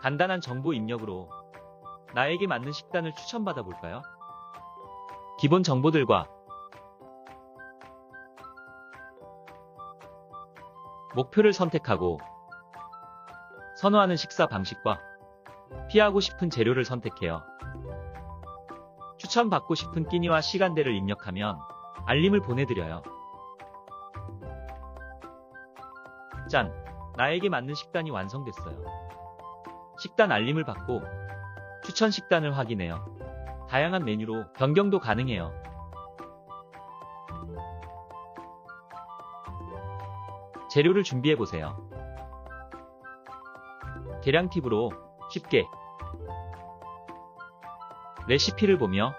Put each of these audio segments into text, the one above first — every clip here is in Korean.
간단한 정보 입력으로 나에게 맞는 식단을 추천받아 볼까요? 기본 정보들과 목표를 선택하고 선호하는 식사 방식과 피하고 싶은 재료를 선택해요. 추천받고 싶은 끼니와 시간대를 입력하면 알림을 보내드려요. 짠! 나에게 맞는 식단이 완성됐어요. 식단 알림을 받고 추천 식단을 확인해요. 다양한 메뉴로 변경도 가능해요. 재료를 준비해 보세요. 계량 팁으로 쉽게 레시피를 보며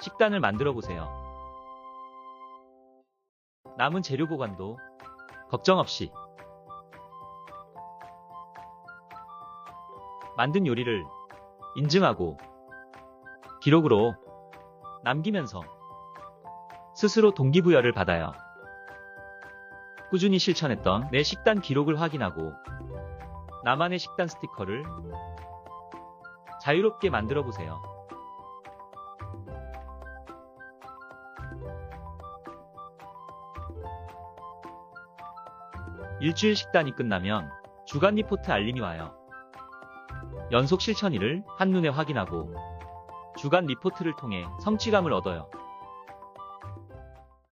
식단을 만들어 보세요. 남은 재료 보관도 걱정 없이 만든 요리를 인증하고 기록으로 남기면서 스스로 동기부여를 받아요. 꾸준히 실천했던 내 식단 기록을 확인하고 나만의 식단 스티커를 자유롭게 만들어 보세요. 일주일 식단이 끝나면 주간 리포트 알림이 와요. 연속 실천일을 한눈에 확인하고 주간 리포트를 통해 성취감을 얻어요.